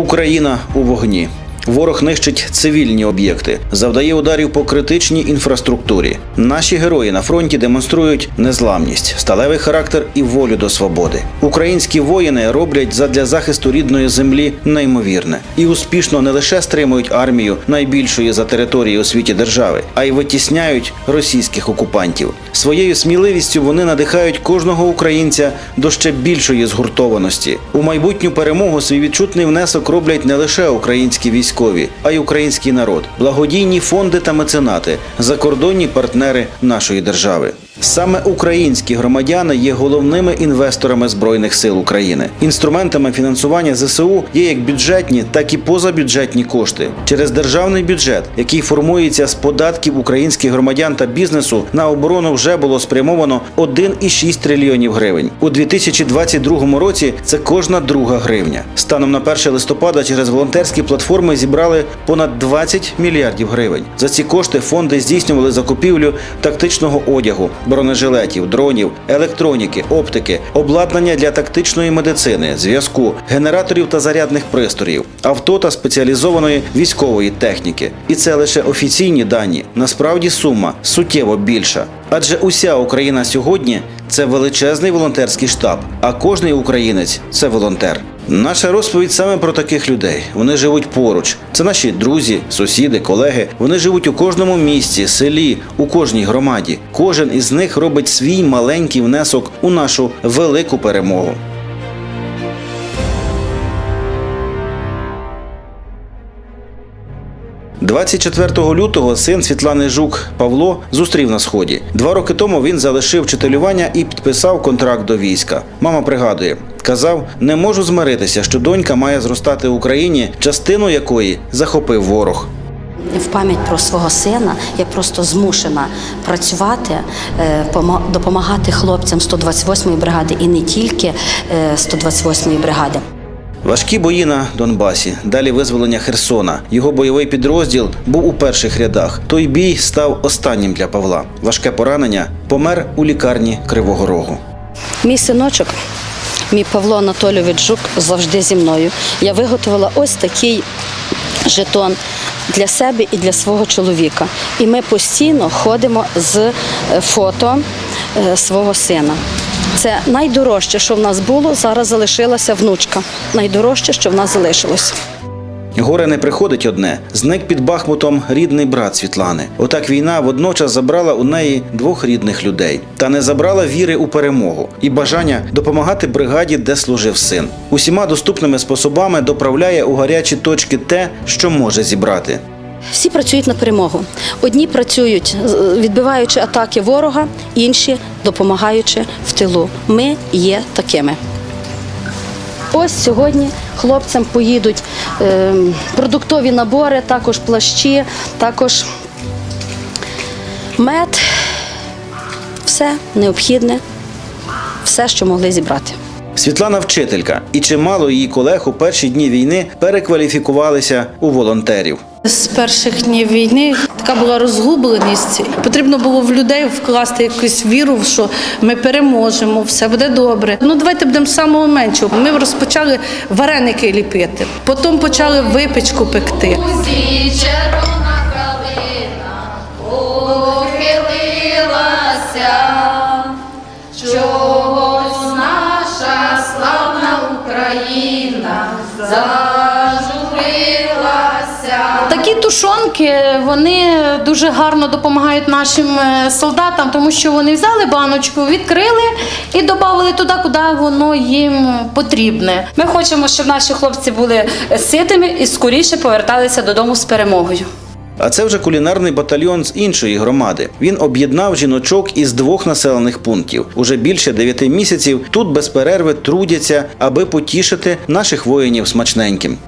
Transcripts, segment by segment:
Україна у вогні. Ворог нищить цивільні об'єкти, завдає ударів по критичній інфраструктурі. Наші герої на фронті демонструють незламність, сталевий характер і волю до свободи. Українські воїни роблять задля захисту рідної землі неймовірне і успішно не лише стримують армію найбільшої за територією у світі держави, а й витісняють російських окупантів. Своєю сміливістю вони надихають кожного українця до ще більшої згуртованості. У майбутню перемогу свій відчутний внесок роблять не лише українські військові, а й український народ, благодійні фонди та меценати, закордонні партнери нашої держави. Саме українські громадяни є головними інвесторами збройних сил України. Інструментами фінансування ЗСУ є як бюджетні, так і позабюджетні кошти через державний бюджет, який формується з податків українських громадян та бізнесу. На оборону вже було спрямовано 1,6 трильйонів гривень. У 2022 році це кожна друга гривня. Станом на 1 листопада через волонтерські платформи зібрали понад 20 мільярдів гривень. За ці кошти фонди здійснювали закупівлю тактичного одягу, бронежилетів, дронів, електроніки, оптики, обладнання для тактичної медицини, зв'язку, генераторів та зарядних пристроїв, авто та спеціалізованої військової техніки. І це лише офіційні дані. Насправді сума суттєво більша. Адже уся Україна сьогодні це величезний волонтерський штаб, а кожний українець це волонтер. Наша розповідь саме про таких людей. Вони живуть поруч. Це наші друзі, сусіди, колеги. Вони живуть у кожному місті, селі, у кожній громаді. Кожен із них робить свій маленький внесок у нашу велику перемогу. – 24 лютого син Світлани Жук Павло зустрів на сході. Два роки тому він залишив вчителювання і підписав контракт до війська. Мама пригадує, казав: не можу змиритися, що донька має зростати в Україні, частину якої захопив ворог. В пам'ять про свого сина я просто змушена працювати, е, допомагати хлопцям 128-ї бригади і не тільки е, 128-ї бригади. Важкі бої на Донбасі, далі визволення Херсона. Його бойовий підрозділ був у перших рядах. Той бій став останнім для Павла. Важке поранення помер у лікарні Кривого Рогу. Мій синочок, мій Павло Анатолійович Жук завжди зі мною. Я виготовила ось такий жетон для себе і для свого чоловіка. І ми постійно ходимо з е, фото е, свого сина. Це найдорожче, що в нас було. Зараз залишилася внучка. Найдорожче, що в нас залишилось. Горе не приходить одне. Зник під Бахмутом рідний брат Світлани. Отак війна водночас забрала у неї двох рідних людей. Та не забрала віри у перемогу і бажання допомагати бригаді, де служив син. Усіма доступними способами доправляє у гарячі точки те, що може зібрати. Всі працюють на перемогу. Одні працюють, відбиваючи атаки ворога, інші допомагаючи в тилу. Ми є такими. Ось сьогодні хлопцям поїдуть е, продуктові набори, також плащі, також мед, все необхідне, все, що могли зібрати. Світлана вчителька, і чимало її колег у перші дні війни перекваліфікувалися у волонтерів. З перших днів війни така була розгубленість. Потрібно було в людей вкласти якусь віру, що ми переможемо, все буде добре. Ну давайте будемо з самого меншого. Ми розпочали вареники ліпити, потім почали випічку пекти. Такі тушонки вони дуже гарно допомагають нашим е, солдатам, тому що вони взяли баночку, відкрили і додали туди, куди воно їм потрібне. Ми хочемо, щоб наші хлопці були ситими і скоріше поверталися додому з перемогою. А це вже кулінарний батальйон з іншої громади. Він об'єднав жіночок із двох населених пунктів. Уже більше дев'яти місяців тут без перерви трудяться, аби потішити наших воїнів смачненьким.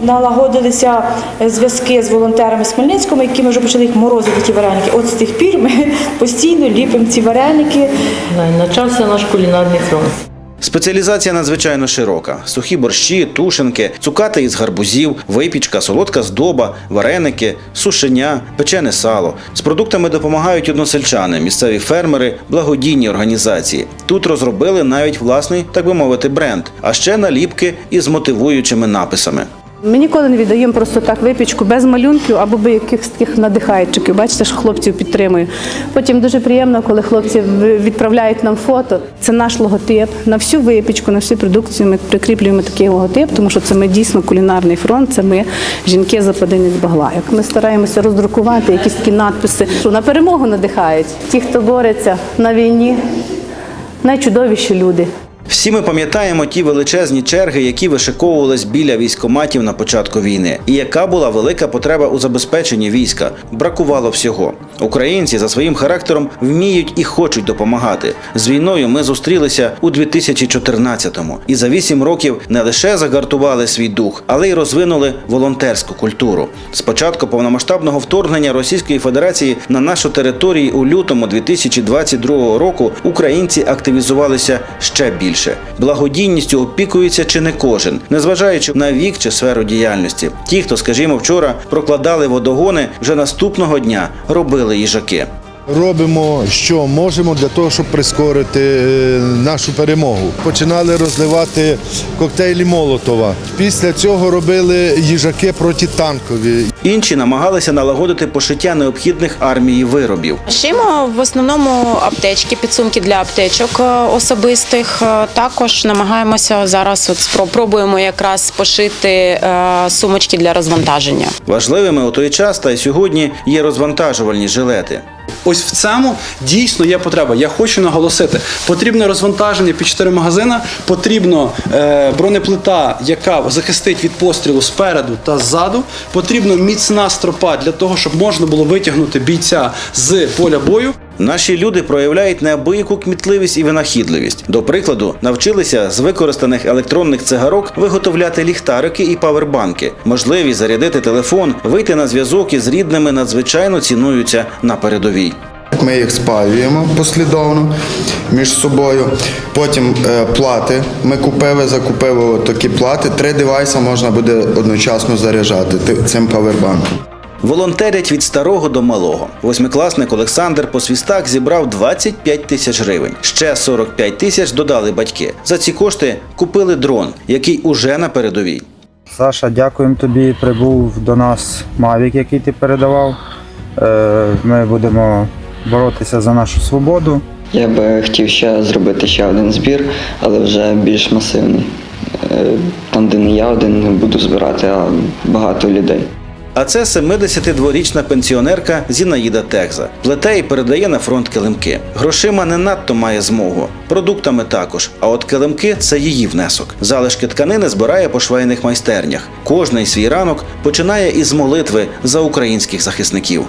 Налагодилися е, зв'язки з волонтерами з Хмельницького, які ми вже почали їх морозити ті вареники. От з тих пір ми постійно ліпимо ці вареники. Начався наш кулінарний фронт. Спеціалізація надзвичайно широка: сухі борщі, тушенки, цукати із гарбузів, випічка, солодка здоба, вареники, сушеня, печене сало. З продуктами допомагають односельчани, місцеві фермери, благодійні організації. Тут розробили навіть власний, так би мовити, бренд, а ще наліпки із мотивуючими написами. Ми ніколи не віддаємо просто так випічку без малюнків або якихось таких надихайчиків. Бачите, що хлопців підтримую. Потім дуже приємно, коли хлопці відправляють нам фото. Це наш логотип. На всю випічку, на всю продукцію ми прикріплюємо такий логотип, тому що це ми дійсно кулінарний фронт. Це ми жінки западинець Баглаїв. Ми стараємося роздрукувати якісь такі надписи, що на перемогу надихають. Ті, хто бореться на війні, найчудовіші люди. Всі ми пам'ятаємо ті величезні черги, які вишиковувались біля військоматів на початку війни, і яка була велика потреба у забезпеченні війська. Бракувало всього. Українці за своїм характером вміють і хочуть допомагати. З війною ми зустрілися у 2014-му і за вісім років не лише загартували свій дух, але й розвинули волонтерську культуру. З початку повномасштабного вторгнення Російської Федерації на нашу територію у лютому 2022 року українці активізувалися ще більше. Благодійністю опікується чи не кожен, незважаючи на вік чи сферу діяльності. Ті, хто, скажімо, вчора прокладали водогони, вже наступного дня робили їжаки. Робимо, що можемо для того, щоб прискорити е, нашу перемогу. Починали розливати коктейлі Молотова. Після цього робили їжаки протитанкові. Інші намагалися налагодити пошиття необхідних армії виробів. Шиємо в основному аптечки, підсумки для аптечок е, особистих. Е, Також намагаємося зараз от спро- пробуємо якраз пошити сумочки для розвантаження. Важливими у той час та й сьогодні є розвантажувальні жилети. Ось в цьому дійсно є потреба. Я хочу наголосити: потрібне розвантаження під 4 магазина, потрібно е, бронеплита, яка захистить від пострілу спереду та ззаду. Потрібно міцна стропа для того, щоб можна було витягнути бійця з поля бою. Наші люди проявляють неабияку кмітливість і винахідливість. До прикладу, навчилися з використаних електронних цигарок виготовляти ліхтарики і павербанки. Можливість зарядити телефон, вийти на зв'язок із рідними надзвичайно цінуються на передовій. Ми їх спаюємо послідовно між собою. Потім е, плати. Ми купили, закупили такі плати. Три девайси можна буде одночасно заряджати цим павербанком. Волонтерять від старого до малого. Восьмикласник Олександр по свістах зібрав 25 тисяч гривень. Ще 45 тисяч додали батьки. За ці кошти купили дрон, який уже на передовій. Саша, дякуємо тобі. Прибув до нас Мавік, який ти передавав. Е, Ми будемо боротися за нашу свободу. Я би хотів ще зробити ще один збір, але вже більш масивний. Там, де не я один буду збирати, а багато людей. А це 72-річна пенсіонерка Зінаїда Текза. Плете і передає на фронт килимки. Грошима не надто має змогу, продуктами також. А от килимки це її внесок. Залишки тканини збирає по швейних майстернях. Кожний свій ранок починає із молитви за українських захисників.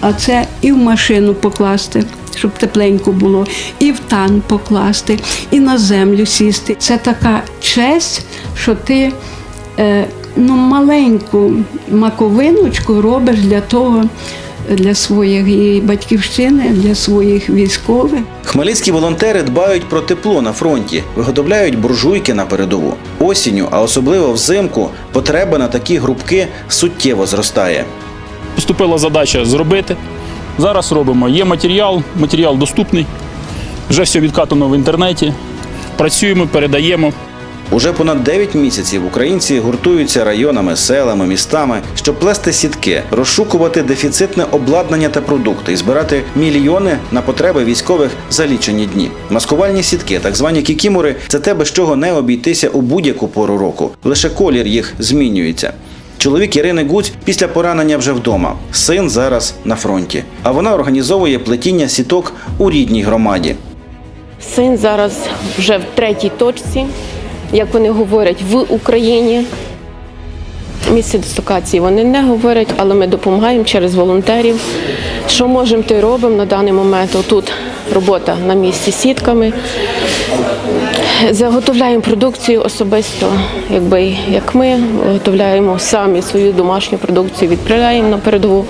А це і в машину покласти, щоб тепленько було, і в тан покласти, і на землю сісти. Це така честь, що ти е, ну, маленьку маковиночку робиш для того, для своєї батьківщини, для своїх військових. Хмельницькі волонтери дбають про тепло на фронті, виготовляють буржуйки на передову. Осінню, а особливо взимку, потреба на такі грубки суттєво зростає. Поступила задача зробити. Зараз робимо. Є матеріал, матеріал доступний. Вже все відкатано в інтернеті. Працюємо, передаємо. Уже понад 9 місяців українці гуртуються районами, селами, містами, щоб плести сітки, розшукувати дефіцитне обладнання та продукти і збирати мільйони на потреби військових за лічені дні. Маскувальні сітки, так звані кікімори, це те, без чого не обійтися у будь-яку пору року. Лише колір їх змінюється. Чоловік Ірини Гуць після поранення вже вдома. Син зараз на фронті. А вона організовує плетіння сіток у рідній громаді. Син зараз вже в третій точці, як вони говорять, в Україні. Місце дислокації вони не говорять, але ми допомагаємо через волонтерів. Що можемо, то й робимо на даний момент. Отут робота на місці з сітками. Заготовляємо продукцію особисто, якби як ми виготовляємо самі свою домашню продукцію, відправляємо на передову.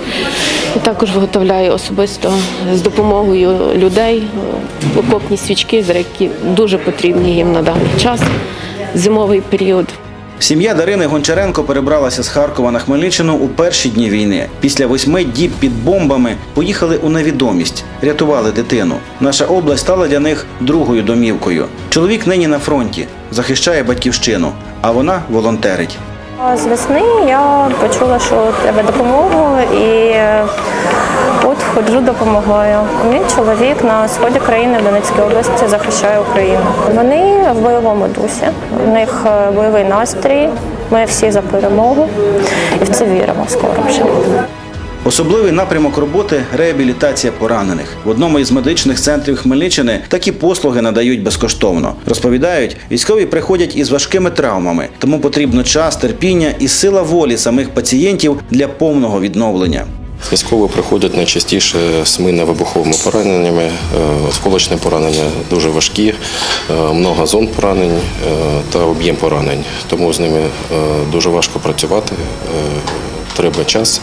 Також виготовляю особисто з допомогою людей окопні свічки, за які дуже потрібні їм на даний час, зимовий період. Сім'я Дарини Гончаренко перебралася з Харкова на Хмельниччину у перші дні війни. Після восьми діб під бомбами поїхали у невідомість, рятували дитину. Наша область стала для них другою домівкою. Чоловік нині на фронті, захищає батьківщину, а вона волонтерить. З весни я почула, що треба допомогу, і от ходжу, допомагаю. Мій чоловік на сході країни в Донецькій області захищає Україну. Вони в бойовому дусі, в них е, бойовий настрій. Ми всі за перемогу і в це віримо скоро вже. Особливий напрямок роботи реабілітація поранених. В одному із медичних центрів Хмельниччини такі послуги надають безкоштовно. Розповідають, військові приходять із важкими травмами, тому потрібно час, терпіння і сила волі самих пацієнтів для повного відновлення. Військові приходять найчастіше з минно-вибуховими пораненнями, е, осколочні поранення дуже важкі, е, много зон поранень е, та об'єм поранень. Тому з ними дуже важко працювати, треба час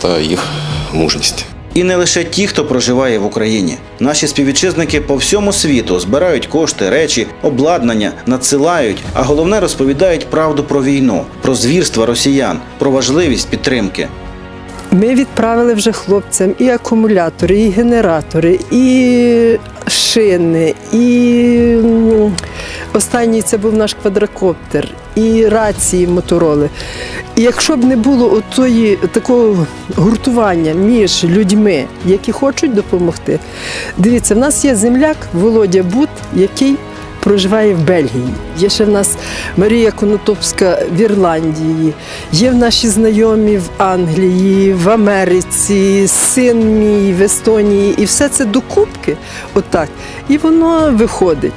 та їх мужність. І не лише ті, хто проживає в Україні. Наші співвітчизники по всьому світу збирають кошти, речі, обладнання, надсилають, а головне розповідають правду про війну, про звірства росіян, про важливість підтримки. Ми відправили вже хлопцям і акумулятори, і генератори, і шини, і останній це був наш квадрокоптер, і рації мотороли. І якщо б не було отої, такого гуртування між людьми, які хочуть допомогти, дивіться, в нас є земляк Володя Бут, який проживає в Бельгії. Є ще в нас Марія Конотопська в Ірландії, є в наші знайомі в Англії, в Америці, син мій в Естонії. І все це докупки, отак. І воно виходить.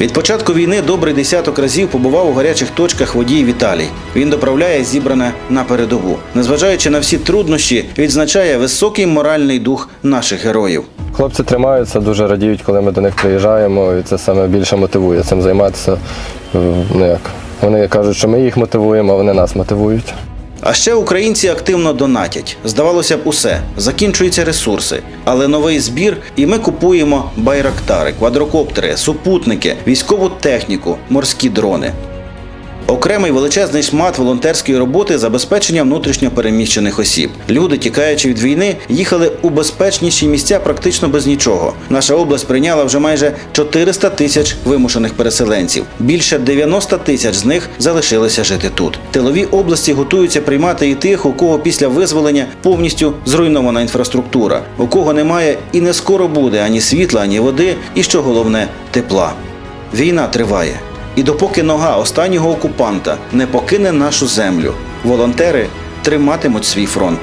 Від початку війни добрий десяток разів побував у гарячих точках водій Віталій. Він доправляє зібране на передову. Незважаючи на всі труднощі, відзначає високий моральний дух наших героїв. Хлопці тримаються, дуже радіють, коли ми до них приїжджаємо, і це саме більше мотивує цим займатися. Е, Ну як вони кажуть, що ми їх мотивуємо, а вони нас мотивують. А ще українці активно донатять. Здавалося б, усе закінчуються ресурси, але новий збір, і ми купуємо байрактари, квадрокоптери, супутники, військову техніку, морські дрони. Окремий величезний шмат волонтерської роботи забезпечення внутрішньо переміщених осіб. Люди, тікаючи від війни, їхали у безпечніші місця практично без нічого. Наша область прийняла вже майже 400 тисяч вимушених переселенців. Більше 90 тисяч з них залишилися жити тут. Тилові області готуються приймати і тих, у кого після визволення повністю зруйнована інфраструктура, у кого немає і не скоро буде ані світла, ані води, і що головне тепла. Війна триває. І допоки нога останнього окупанта не покине нашу землю, волонтери триматимуть свій фронт.